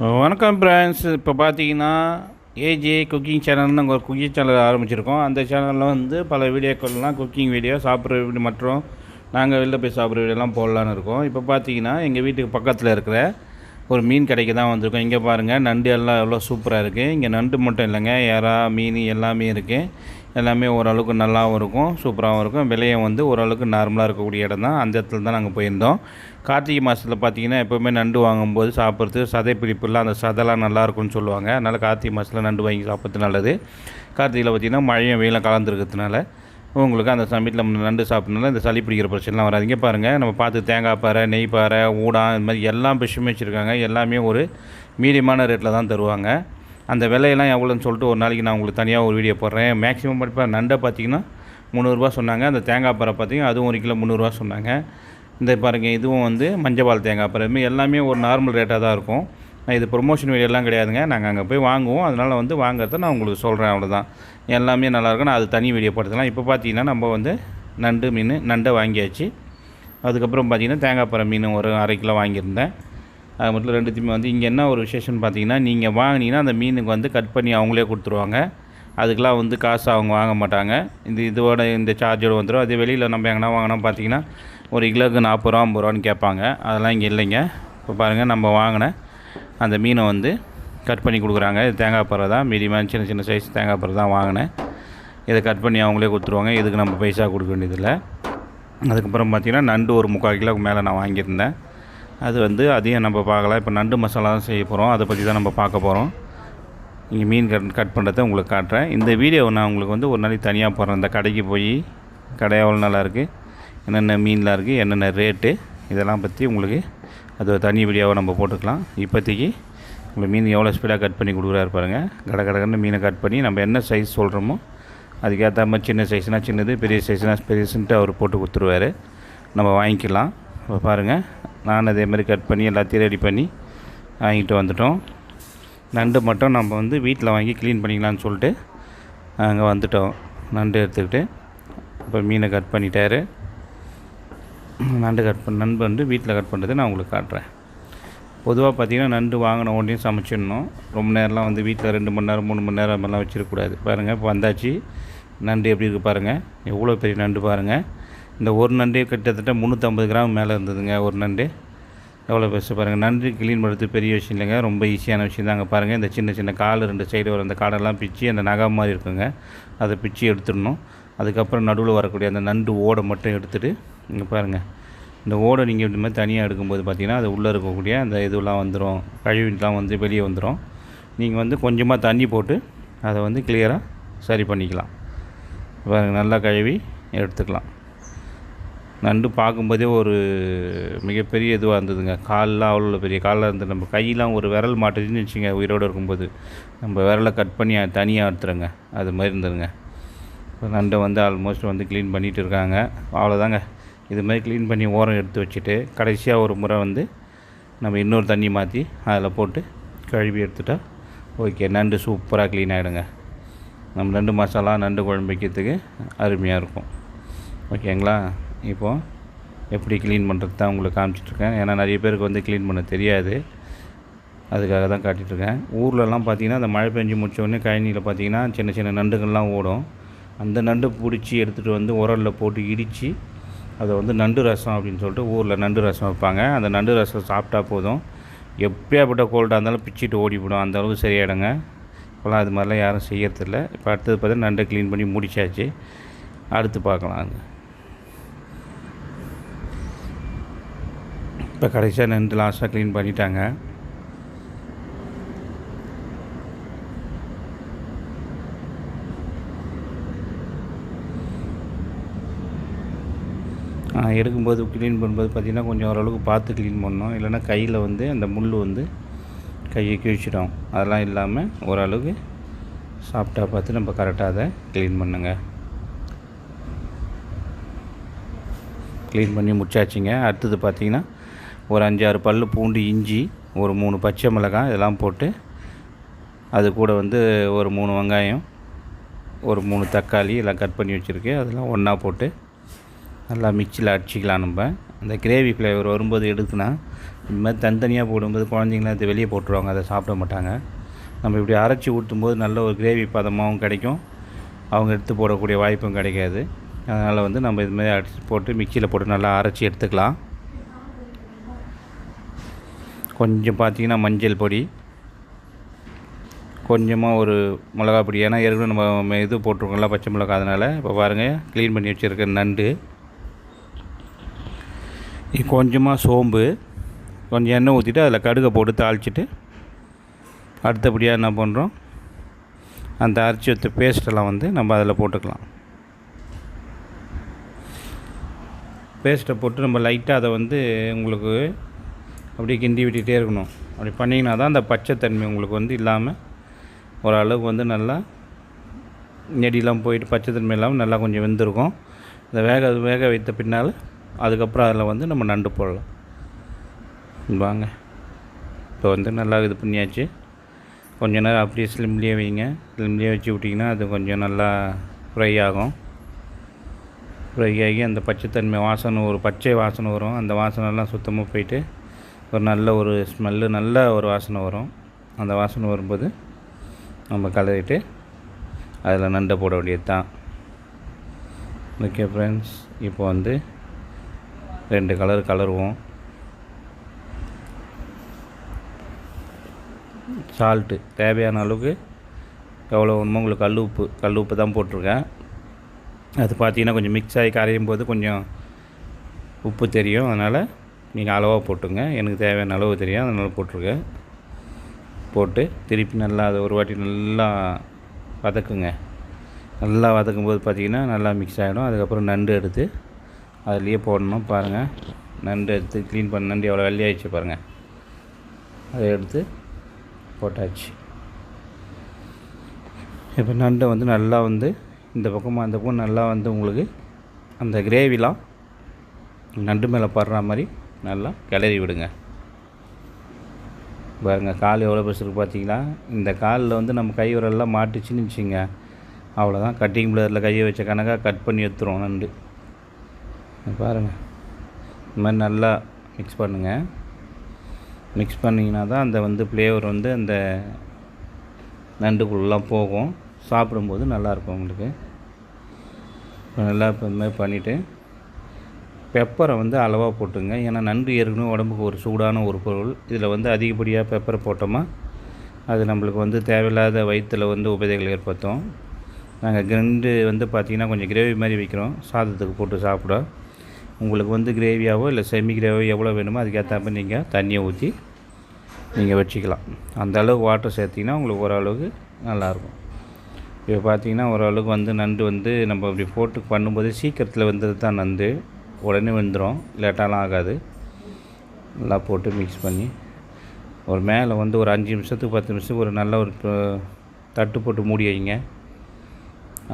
வணக்கம் ஃப்ரெண்ட்ஸ் இப்போ பார்த்தீங்கன்னா ஏஜே குக்கிங் சேனல்னு நாங்கள் ஒரு குக்கிங் சேனல் ஆரம்பிச்சிருக்கோம். அந்த சேனலில் வந்து பல வீடியோக்கள்லாம் குக்கிங் வீடியோ சாப்பிட்ற வீடியோ மற்றும் நாங்கள் வெளில போய் சாப்பிட்ற வீடியோலாம் போடலான்னு இருக்கோம். இப்போ பார்த்தீங்கன்னா எங்கள் வீட்டுக்கு பக்கத்தில் இருக்கிற ஒரு மீன் கடைக்கு தான் வந்திருக்கோம். இங்கே பாருங்கள் நண்டு எல்லாம் எவ்வளோ சூப்பராக இருக்குது இங்கே நண்டு மட்டும் இல்லைங்க இறா மீன் எல்லாமே இருக்குது எல்லாமே ஓரளவுக்கு நல்லாவும் இருக்கும் சூப்பராகவும் இருக்கும். விலையும் வந்து ஓரளவுக்கு நார்மலாக இருக்கக்கூடிய இடம் தான். அந்த இடத்துல தான் நாங்கள் போயிருந்தோம். கார்த்திகை மாதத்தில் பார்த்தீங்கன்னா எப்போவுமே நண்டு வாங்கும்போது சாப்பிட்றது சதை பிடிப்புலாம் அந்த சதைலாம் நல்லா இருக்கும்னு சொல்லுவாங்க. அதனால் கார்த்திகை மாதத்தில் நண்டு வாங்கி சாப்பிட்றது நல்லது. கார்த்திகையில் பார்த்தீங்கன்னா மழையும் வெயிலும் கலந்துருக்கிறதுனால உங்களுக்கு அந்த சமயத்தில் நம்ம நண்டு சாப்பிட்றதுனால இந்த சளி பிடிக்கிற பிரச்சனைலாம் வராதிங்க. பாருங்கள் நம்ம பார்த்து தேங்காய் பாறை நெய் பாறை ஊடான் இந்த மாதிரி எல்லா ஃபிஷ்ஷுமே வச்சுருக்காங்க. எல்லாமே ஒரு மீடியமான ரேட்டில் தான் தருவாங்க. அந்த விலையெல்லாம் எவ்வளோன்னு சொல்லிட்டு ஒரு நாளைக்கு நான் உங்களுக்கு தனியாக ஒரு வீடியோ போடுறேன். மேக்ஸிமம் இப்போ நண்டை பார்த்தீங்கன்னா முந்நூறுரூவா சொன்னாங்க. அந்த தேங்காய் பறை பார்த்தீங்கன்னா அதுவும் ஒரு கிலோ முந்நூறுரூவா சொன்னாங்க. இந்த பாருங்கள் இதுவும் வந்து மஞ்சப்பால் தேங்காய் பறை எல்லாமே ஒரு நார்மல் ரேட்டாக தான் இருக்கும். நான் இது ப்ரொமோஷன் வீடியோலாம் கிடையாதுங்க. நாங்கள் அங்கே போய் வாங்குவோம். அதனால் வந்து வாங்குறத நான் உங்களுக்கு சொல்கிறேன் அவ்வளோதான் எல்லாமே நல்லாயிருக்கும் நான் அது தனி வீடியோ படுத்தலாம் இப்போ பார்த்தீங்கன்னா நம்ம வந்து நண்டு மீன் நண்டை வாங்கியாச்சு. அதுக்கப்புறம் பார்த்திங்கன்னா தேங்காய் பறை மீன் ஒரு அரை கிலோ வாங்கியிருந்தேன். அது மட்டும் ரெண்டுத்தையுமே வந்து இங்கே என்ன ஒரு விசேஷம்னு பார்த்தீங்கன்னா நீங்கள் வாங்கினீங்கன்னா அந்த மீனுக்கு வந்து கட் பண்ணி அவங்களே கொடுத்துருவாங்க. அதுக்கெலாம் வந்து காசு அவங்க வாங்க மாட்டாங்க. இந்த இதோட இந்த சார்ஜோடு வந்துடும் அதே வெளியில் நம்ம எங்கன்னா வாங்கினோம் பார்த்தீங்கன்னா ஒரு கிலோவுக்கு நாற்பது ரூபா ஐம்பது ரூபான்னு கேட்பாங்க. அதெல்லாம் இங்கே இல்லைங்க. இப்போ பாருங்கள் நம்ம வாங்கின அந்த மீனை வந்து கட் பண்ணி கொடுக்குறாங்க. இது தேங்காய் பறை தான். மீடியமாக சின்ன சின்ன சைஸ் தேங்காய் பறை தான் வாங்கினேன் இதை கட் பண்ணி அவங்களே கொடுத்துருவாங்க. இதுக்கு நம்ம பைசா கொடுக்க வேண்டியதில்லை. அதுக்கப்புறம் பார்த்திங்கன்னா நண்டு ஒரு முக்கால் கிலோக்கு மேலே நான் வாங்கியிருந்தேன். அது வந்து அதையும் நம்ம பார்க்கலாம். இப்போ நண்டு மசாலா தான் செய்ய போகிறோம் அதை பற்றி தான் நம்ம பார்க்க போகிறோம் இங்கே மீன் கட் கட் பண்ணுறதை உங்களுக்கு காட்டுறேன். இந்த வீடியோ நான் உங்களுக்கு வந்து ஒரு நாளைக்கு தனியாக போடுறேன். இந்த கடைக்கு போய் கடை எவ்வளோ நல்லா இருக்குது என்னென்ன மீன்லாம் இருக்குது என்னென்ன ரேட்டு இதெல்லாம் பற்றி உங்களுக்கு அது ஒரு தனி வீடியோவை நம்ம போட்டுக்கலாம். இப்போதைக்கு உங்களுக்கு மீன் எவ்வளோ ஸ்பீடாக கட் பண்ணி கொடுக்குறாரு பாருங்கள் கட கடகன்னு மீனை கட் பண்ணி நம்ம என்ன சைஸ் சொல்கிறோமோ அதுக்கேற்ற மாதிரி சின்ன சைஸ்னால் சின்னது பெரிய சைஸ்னால் பெருசுன்ட்டு அவர் போட்டு கொடுத்துருவாரு. நம்ம வாங்கிக்கலாம். இப்போ பாருங்கள் நான் அதே மாதிரி கட் பண்ணி எல்லாத்தையும் ரெடி பண்ணி வாங்கிட்டு வந்துட்டோம். நண்டு மட்டும் நம்ம வந்து வீட்டில் வாங்கி க்ளீன் பண்ணிக்கலாம்னு சொல்லிட்டு அங்கே வந்துட்டோம். நண்டு எடுத்துக்கிட்டு. இப்போ மீனை கட் பண்ணிட்டாரு. நண்டு கட் பண்ண நண்டு வந்து வீட்டில் கட் பண்ணுறது நான் உங்களுக்கு காட்டுறேன். பொதுவாக பார்த்தீங்கன்னா நண்டு வாங்கின உடனே சமைச்சிடணும். ரொம்ப நேரம்லாம் வந்து வீட்டில் ரெண்டு மணி நேரம் மூணு மணி நேரம் எல்லாம் வச்சிடக்கூடாது. பாருங்கள் இப்போ வந்தாச்சு. நண்டு எப்படி இருக்குது பாருங்கள் எவ்வளோ பெரிய நண்டு பாருங்கள் இந்த ஒரு நண்டு கிட்டத்தட்ட முந்நூற்றம்பது கிராம் மேலே இருந்ததுங்க ஒரு நண்டு. எவ்வளோ பெருசு பாருங்கள் நண்டு க்ளீன் பண்ணுறது பெரிய விஷயம் இல்லைங்க. ரொம்ப ஈஸியான விஷயம் தாங்க பாருங்கள் இந்த சின்ன சின்ன கால் ரெண்டு சைடு வர அந்த காடெல்லாம் பிச்சு அந்த நகை மாதிரி இருக்குங்க. அதை பிச்சு எடுத்துடணும். அதுக்கப்புறம் நடுவில் வரக்கூடிய அந்த நண்டு ஓடை மட்டும் எடுத்துகிட்டு இங்கே பாருங்கள் இந்த ஓடை நீங்கள் இப்படி மாதிரி தனியாக எடுக்கும்போது பார்த்தீங்கன்னா அது உள்ளே இருக்கக்கூடிய அந்த இதுவெலாம் வந்துடும் கழிவுலாம் வந்து வெளியே வந்துடும் நீங்கள் வந்து கொஞ்சமாக தண்ணி போட்டு அதை வந்து கிளியராக சரி பண்ணிக்கலாம். பாருங்கள் நல்லா கழுவி எடுத்துக்கலாம். நண்டு பார்க்கும்போதே ஒரு மிகப்பெரிய இதுவாக இருந்ததுங்க. கால்லாம் அவ்வளோ பெரிய காலில் இருந்து நம்ம கையெல்லாம் ஒரு விரல் மாட்டுச்சுன்னு வச்சுங்க உயிரோடு இருக்கும்போது. நம்ம விரலை கட் பண்ணி தனியாக எடுத்துருங்க. அது மாதிரி இருந்துருங்க இப்போ நண்டை வந்து ஆல்மோஸ்ட் வந்து க்ளீன் பண்ணிகிட்டு இருக்காங்க. அவ்வளோதாங்க இது மாதிரி க்ளீன் பண்ணி ஓரம் எடுத்து வச்சுட்டு கடைசியாக ஒரு முறை வந்து நம்ம இன்னொரு தண்ணி மாற்றி அதில் போட்டு கழுவி எடுத்துட்டா ஓகே நண்டு சூப்பராக க்ளீன் ஆகிடுங்க நம்ம நண்டு மசாலா நண்டு குழம்பு வைக்கிறதுக்கு அருமையாக இருக்கும். ஓகேங்களா இப்போது எப்படி க்ளீன் பண்ணுறது தான் உங்களுக்கு காமிச்சிட்ருக்கேன். ஏன்னா நிறைய பேருக்கு வந்து க்ளீன் பண்ண தெரியாது. அதுக்காக தான் காட்டிகிட்ருக்கேன் ஊர்லலாம் பார்த்தீங்கன்னா அந்த மழை பெஞ்சு முடிச்ச உடனே கழனியில் பார்த்தீங்கன்னா சின்ன சின்ன நண்டுகள்லாம் ஓடும். அந்த நண்டு பிடிச்சி எடுத்துகிட்டு வந்து உரலில் போட்டு இடித்து அதை வந்து நண்டு ரசம் அப்படின்னு சொல்லிட்டு ஊரில் நண்டு ரசம் வைப்பாங்க. அந்த நண்டு ரசம் சாப்பிட்டா போதும். எப்படியாப்பட்ட கோல்டாக இருந்தாலும் பிச்சுட்டு ஓடிவிடும். அந்தளவுக்கு சரியாயிடுங்க. இப்போலாம் அது மாதிரிலாம் யாரும் செய்யறதில்ல. இப்போ அடுத்தது பார்த்தா நண்டை க்ளீன் பண்ணி முடிச்சாச்சு. அடுத்து பார்க்கலாம். இப்போ கடைசியாக நின்று லாஸ்ட்டாக க்ளீன் பண்ணிட்டாங்க. எடுக்கும்போது க்ளீன் பண்ணும்போது பார்த்திங்கன்னா கொஞ்சம் ஓரளவுக்கு பார்த்து க்ளீன் பண்ணணும். இல்லைன்னா கையில் வந்து அந்த முள் வந்து கையை கிழிச்சிடும். அதெல்லாம் இல்லாமல் ஓரளவுக்கு சாப்பிட்டா பார்த்து நம்ம கரெக்டாக அதை க்ளீன் பண்ணுங்க. க்ளீன் பண்ணி முடிச்சாச்சுங்க. அடுத்தது பார்த்திங்கன்னா ஒரு அஞ்சாறு பல் பூண்டு இஞ்சி ஒரு மூணு பச்சை மிளகாய் இதெல்லாம் போட்டு அது கூட வந்து ஒரு மூணு வெங்காயம் ஒரு மூணு தக்காளி எல்லாம் கட் பண்ணி வச்சுருக்கு. அதெல்லாம் ஒன்றா போட்டு நல்லா மிக்சியில் அடிச்சிக்கலாம் நம்ம. அந்த கிரேவி ஃப்ளேவர் வரும்போது எடுத்துனா இந்த மாதிரி தனித்தனியாக போடும்போது குழந்தைங்களாம் இது வெளியே போட்டுருவாங்க. அதை சாப்பிட மாட்டாங்க. நம்ம இப்படி அரைச்சி ஊற்றும்போது நல்ல ஒரு கிரேவி பதமாகவும் கிடைக்கும். அவங்க எடுத்து போடக்கூடிய வாய்ப்பும் கிடைக்காது. அதனால் வந்து நம்ம இதுமாதிரி அடிச்சு அரைச்சி போட்டு மிக்சியில் போட்டு நல்லா அரைச்சி எடுத்துக்கலாம். கொஞ்சம் பார்த்தீங்கன்னா மஞ்சள் பொடி கொஞ்சமாக ஒரு மிளகா பொடி. ஏன்னா ஏற்கனவே நம்ம இது போட்டிருக்கோம்ல பச்சை மிளகா அதனால் இப்போ பாருங்கள் க்ளீன் பண்ணி வச்சுருக்க நண்டு. கொஞ்சமாக சோம்பு கொஞ்சம் எண்ணெய் ஊற்றிட்டு அதில் கடுகை போட்டு தாளிச்சிட்டு அடுத்தபடியாக என்ன பண்ணுறோம் அந்த அரைச்சி வைத்த பேஸ்ட்டெல்லாம் வந்து நம்ம அதில் போட்டுக்கலாம். பேஸ்ட்டை போட்டு நம்ம லைட்டாக அதை வந்து உங்களுக்கு அப்படியே கிண்டி விட்டுகிட்டே இருக்கணும். அப்படி பண்ணிங்கன்னா தான் அந்த பச்சைத்தன்மை உங்களுக்கு வந்து இல்லாமல் ஓரளவுக்கு வந்து நல்லா நெடிலாம் போயிட்டு பச்சைத்தன்மை இல்லாமல் நல்லா கொஞ்சம் வெந்திருக்கும். இந்த வேக வேக வைத்த பின்னால் அதுக்கப்புறம் அதில் வந்து நம்ம நண்டு போடலாம். வாங்க. இப்போ வந்து நல்லா இது பண்ணியாச்சு. கொஞ்ச நேரம் அப்படியே ஸ்லிம்லேயே வைங்க. ஸ்லிம்லேயே வச்சு விட்டிங்கன்னா அது கொஞ்சம் நல்லா ஃப்ரை ஆகும். ஃப்ரை ஆகி அந்த பச்சைத்தன்மை வாசனை ஒரு பச்சை வாசனை வரும். அந்த வாசனைலாம் சுத்தமாக போயிட்டு ஒரு நல்ல ஒரு ஸ்மெல்லு நல்ல ஒரு வாசனை வரும். அந்த வாசனை வரும்போது நம்ம கலரிட்டு அதில் நண்டை போட வேண்டியது தான் ஓகே ஃப்ரெண்ட்ஸ் இப்போ வந்து ரெண்டு கலர் கலருவோம் சால்ட்டு தேவையான அளவுக்கு எவ்வளோ வேணுமோ உங்களுக்கு கல் உப்பு கல் உப்பு தான் போட்டிருக்கேன். அது பார்த்தீங்கன்னா கொஞ்சம் மிக்ஸ் ஆகி கரையும் போது கொஞ்சம் உப்பு தெரியும். அதனால் நீங்கள் அளவாக போட்டுங்க. எனக்கு தேவையான அளவு தெரியும். அதனால் போட்டிருக்க போட்டு திருப்பி நல்லா அதை ஒரு வாட்டி நல்லா வதக்குங்க. நல்லா வதக்கும் போது பார்த்தீங்கன்னா நல்லா மிக்ஸ் ஆகிடும் அதுக்கப்புறம் நண்டு எடுத்து அதுலேயே போடணும். பாருங்கள் நண்டு எடுத்து க்ளீன் பண்ண நண்டு எவ்வளோ வெள்ளையாகிடுச்சு பாருங்கள் அதை எடுத்து போட்டாச்சு. இப்போ நண்டை வந்து நல்லா வந்து இந்த பக்கமாக அந்த பக்கம் நல்லா வந்து உங்களுக்கு அந்த கிரேவிலாம் நண்டு மேலே படுற மாதிரி நல்லா கிளறி விடுங்க. பாருங்கள் கால் எவ்வளோ பெருசு பார்த்தீங்களா இந்த காலில் வந்து நம்ம கை விரல்லாம் மாட்டுச்சுன்னு வச்சுங்க. அவ்வளோதான் கட்டிங் பிளேயரில் கையை வச்ச கணக்காக கட் பண்ணி எடுத்துருவோம். நண்டு. பாருங்கள் இந்த மாதிரி நல்லா மிக்ஸ் பண்ணுங்கள் மிக்ஸ் பண்ணிங்கன்னா தான் அந்த வந்து ஃப்ளேவர் வந்து அந்த நண்டுக்குள்ளெலாம் போகும். சாப்பிடும்போது நல்லாயிருக்கும் உங்களுக்கு. நல்லா இப்போ இந்த மாதிரி பண்ணிவிட்டு பெப்பரை வந்து அளவாக போட்டுங்க. ஏன்னா நண்டு ஏற்கனவே உடம்புக்கு ஒரு சூடான ஒரு பொருள். இதில் வந்து அதிகப்படியாக பெப்பரை போட்டோமா அது நம்மளுக்கு வந்து தேவையில்லாத வயிற்றில் வந்து உபதைகள் ஏற்படுத்தும். நாங்கள் கிரண்டு வந்து பார்த்திங்கன்னா கொஞ்சம் கிரேவி மாதிரி வைக்கிறோம். சாதத்துக்கு போட்டு சாப்பிட. உங்களுக்கு வந்து கிரேவியாவோ இல்லை செமி கிரேவியோ எவ்வளோ வேணுமோ அதுக்கேற்ற மாதிரி நீங்கள் தண்ணியை ஊற்றி நீங்கள் வச்சுக்கலாம். அந்த அளவுக்கு வாட்டர் சேர்த்திங்கன்னா உங்களுக்கு ஓரளவுக்கு நல்லாயிருக்கும். இப்போ பார்த்தீங்கன்னா ஓரளவுக்கு வந்து நண்டு வந்து நம்ம அப்படி போட்டு பண்ணும்போது சீக்கிரத்தில் வந்தது தான் நண்டு. உடனே வெந்துடும் லேட்டாலாம் ஆகாது. நல்லா போட்டு மிக்ஸ் பண்ணி. ஒரு மேலே வந்து ஒரு அஞ்சு நிமிஷத்துக்கு பத்து நிமிஷத்துக்கு ஒரு நல்ல ஒரு தட்டு போட்டு மூடி வைங்க.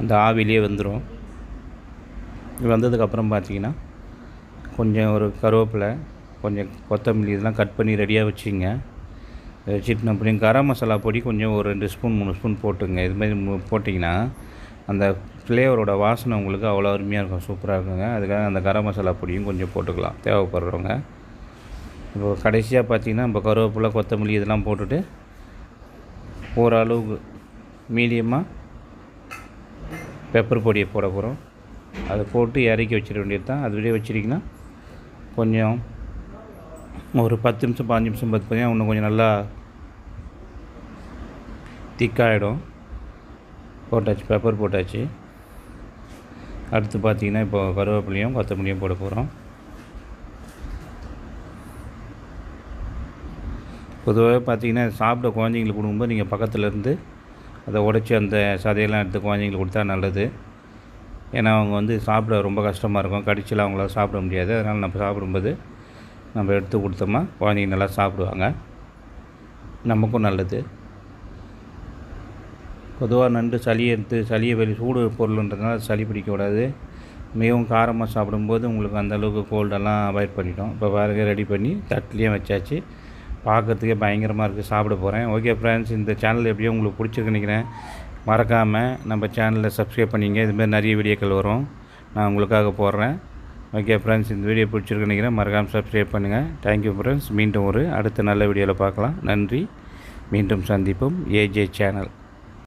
அந்த ஆவிலே வந்துடும் வந்ததுக்கப்புறம் பார்த்தீங்கன்னா கொஞ்சம் ஒரு கருவேப்பிலை கொஞ்சம் கொத்தமல்லி இதெல்லாம் கட் பண்ணி ரெடியாக வச்சுங்க. வச்சுட்டு அப்படியே கரம் மசாலா பொடி கொஞ்சம் ஒரு ரெண்டு ஸ்பூன் மூணு ஸ்பூன் போட்டுங்க. இது மாதிரி போட்டிங்கன்னா அந்த ஃப்ளேவரோட வாசனை உங்களுக்கு அவ்வளோ அருமையாக இருக்கும். சூப்பராக இருக்குங்க. அதுக்காக அந்த கரம் மசாலா பொடியும் கொஞ்சம் போட்டுக்கலாம். தேவைப்படுறவங்க. இப்போ கடைசியாக பார்த்தீங்கன்னா இப்போ கருவேப்பிலை கொத்தமல்லி இதெல்லாம் போட்டுட்டு ஓரளவுக்கு மீடியமாக பெப்பர் பொடியை போட போகிறோம் அதை போட்டு இறக்கி வச்சிட வேண்டியது தான். அது வெளியே வச்சிட்டிங்கன்னா கொஞ்சம் ஒரு பத்து நிமிஷம் பாஞ்சு நிமிஷம் பார்த்து பார்த்தீங்கன்னா இன்னும் கொஞ்சம் நல்லா திக்காகிடும் போட்டாச்சு பெப்பர் போட்டாச்சு. அடுத்து பார்த்தீங்கன்னா இப்போ கருவேப்பிலையும் கொத்தமல்லியும் போட போகிறோம் பொதுவாக பார்த்தீங்கன்னா சாப்பிட குழந்தைங்களுக்கு கொடுக்கும்போது நீங்கள் பக்கத்தில் இருந்து அதை உடச்சி அந்த சதையெல்லாம் எடுத்து குழந்தைங்களுக்கு கொடுத்தா நல்லது. ஏன்னா அவங்க வந்து சாப்பிட ரொம்ப கஷ்டமாக இருக்கும். கடிச்செல்லாம் அவங்களால சாப்பிட முடியாது. அதனால் நம்ம சாப்பிடும்போது நம்ம எடுத்து கொடுத்தோமா குழந்தைங்க நல்லா சாப்பிடுவாங்க. நமக்கும் நல்லது. பொதுவாக நண்டு சளி எடுத்து சளியை வெளி சூடு பொருள்ன்றதுனால சளி பிடிக்கக்கூடாது மிகவும் காரமாக சாப்பிடும்போது உங்களுக்கு அந்த அளவுக்கு கோல்டெல்லாம் அவாய்ட் பண்ணிட்டோம் இப்போ பாருங்க ரெடி பண்ணி தட்டிலையும் வச்சாச்சு. பார்க்கறதுக்கே பயங்கரமாக இருக்குது. சாப்பிட போகிறேன். ஓகே ஃப்ரெண்ட்ஸ் இந்த சேனல் எப்படியோ உங்களுக்கு பிடிச்சிருக்கு நினைக்கிறேன். மறக்காமல் நம்ம சேனலில் சப்ஸ்கிரைப் பண்ணிங்க. இதுமாதிரி நிறைய வீடியோக்கள் வரும். நான் உங்களுக்காக போடுறேன். ஓகே ஃப்ரெண்ட்ஸ் இந்த வீடியோ பிடிச்சிருக்கு நினைக்கிறேன். மறக்காமல் சப்ஸ்கிரைப் பண்ணுங்கள் தேங்க்யூ ஃப்ரெண்ட்ஸ் மீண்டும் ஒரு அடுத்த நல்ல வீடியோவில் பார்க்கலாம். நன்றி. மீண்டும் சந்திப்போம். AJ channel